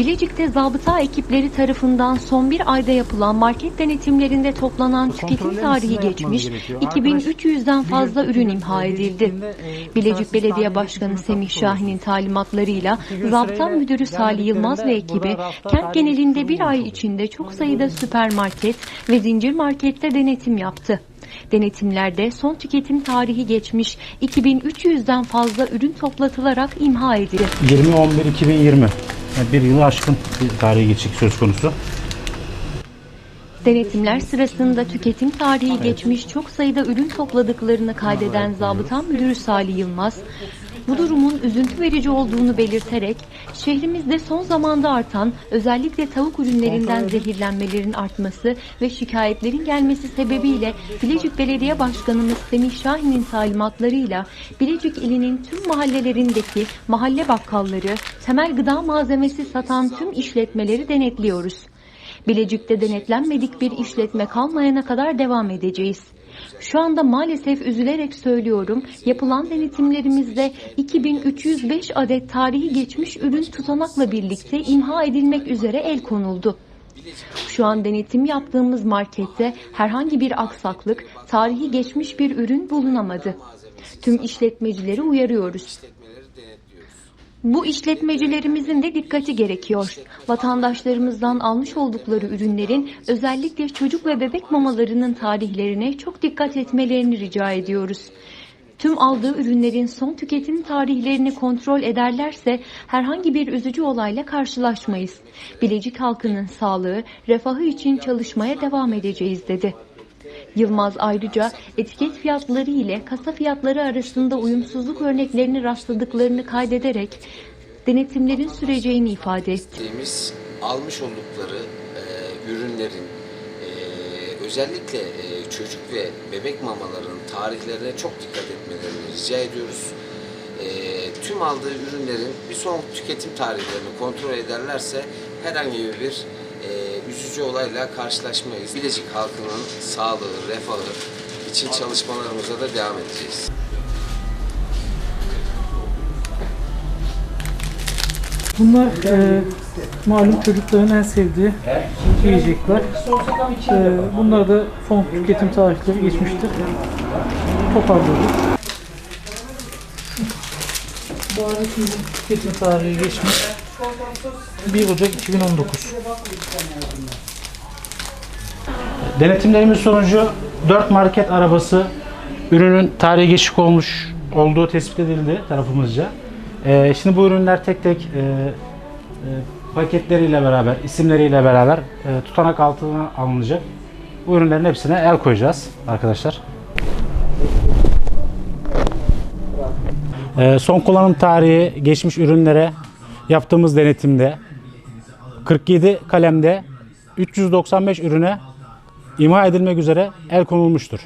Bilecik'te zabıta ekipleri tarafından son bir ayda yapılan market denetimlerinde toplanan tüketim tarihi geçmiş gerekiyor. 2300'den fazla ürün imha edildi. e, Bilecik Belediye Başkanı Semih Şahin'in talimatlarıyla Zabıta Müdürü Salih Yılmaz ve ekibi kent genelinde bir ay içinde çok sayıda süpermarket ve zincir markette denetim yaptı. Denetimlerde son tüketim tarihi geçmiş 2300'den fazla ürün toplatılarak imha edildi. 20-11-2020 yani bir yılı aşkın bir tarihi geçik söz konusu. Denetimler sırasında tüketim tarihi geçmiş çok sayıda ürün topladıklarını kaydeden Zabıta Müdürü Salih Yılmaz, bu durumun üzüntü verici olduğunu belirterek şehrimizde son zamanda artan özellikle tavuk ürünlerinden zehirlenmelerin artması ve şikayetlerin gelmesi sebebiyle Bilecik Belediye Başkanımız Semih Şahin'in talimatlarıyla Bilecik ilinin tüm mahallelerindeki mahalle bakkalları, temel gıda malzemesi satan tüm işletmeleri denetliyoruz. Bilecik'te denetlenmedik bir işletme kalmayana kadar devam edeceğiz. Şu anda maalesef üzülerek söylüyorum, yapılan denetimlerimizde 2305 adet tarihi geçmiş ürün tutanakla birlikte imha edilmek üzere el konuldu. Şu an denetim yaptığımız markette herhangi bir aksaklık, tarihi geçmiş bir ürün bulunamadı. Tüm işletmecileri uyarıyoruz. Bu işletmecilerimizin de dikkati gerekiyor. Vatandaşlarımızdan almış oldukları ürünlerin özellikle çocuk ve bebek mamalarının tarihlerine çok dikkat etmelerini rica ediyoruz. Tüm aldığı ürünlerin son tüketim tarihlerini kontrol ederlerse herhangi bir üzücü olayla karşılaşmayız. Bilecik halkının sağlığı, refahı için çalışmaya devam edeceğiz dedi. Yılmaz ayrıca etiket fiyatları ile kasa fiyatları arasında uyumsuzluk örneklerini rastladıklarını kaydederek denetimlerin süreceğini ifade etti. almış oldukları e, ürünlerin e, özellikle e, çocuk ve bebek mamalarının tarihlerine çok dikkat etmelerini rica ediyoruz. E, tüm aldığı ürünlerin bir son tüketim tarihlerini kontrol ederlerse herhangi bir üzücü olayla karşılaşmayız. Bilecik halkının sağlığı, refahı için çalışmalarımıza da devam edeceğiz. Bunlar e, malum çocukların en sevdiği yiyecekler. E, bunlar da son tüketim tarihleri geçmiştir. Toparladık. Bu adetin tüketim tarihi geçmiş. 1 Ocak 2019. Denetimlerimiz sonucu 4 market arabası ürünün tarihi geçik olmuş olduğu tespit edildi tarafımızca. Ee, şimdi bu ürünler tek tek e, e, paketleriyle beraber, isimleriyle beraber e, tutanak altına alınacak. Bu ürünlerin hepsine el koyacağız arkadaşlar. Ee, son kullanım tarihi geçmiş ürünlere yaptığımız denetimde 47 kalemde 395 ürüne imha edilmek üzere el konulmuştur.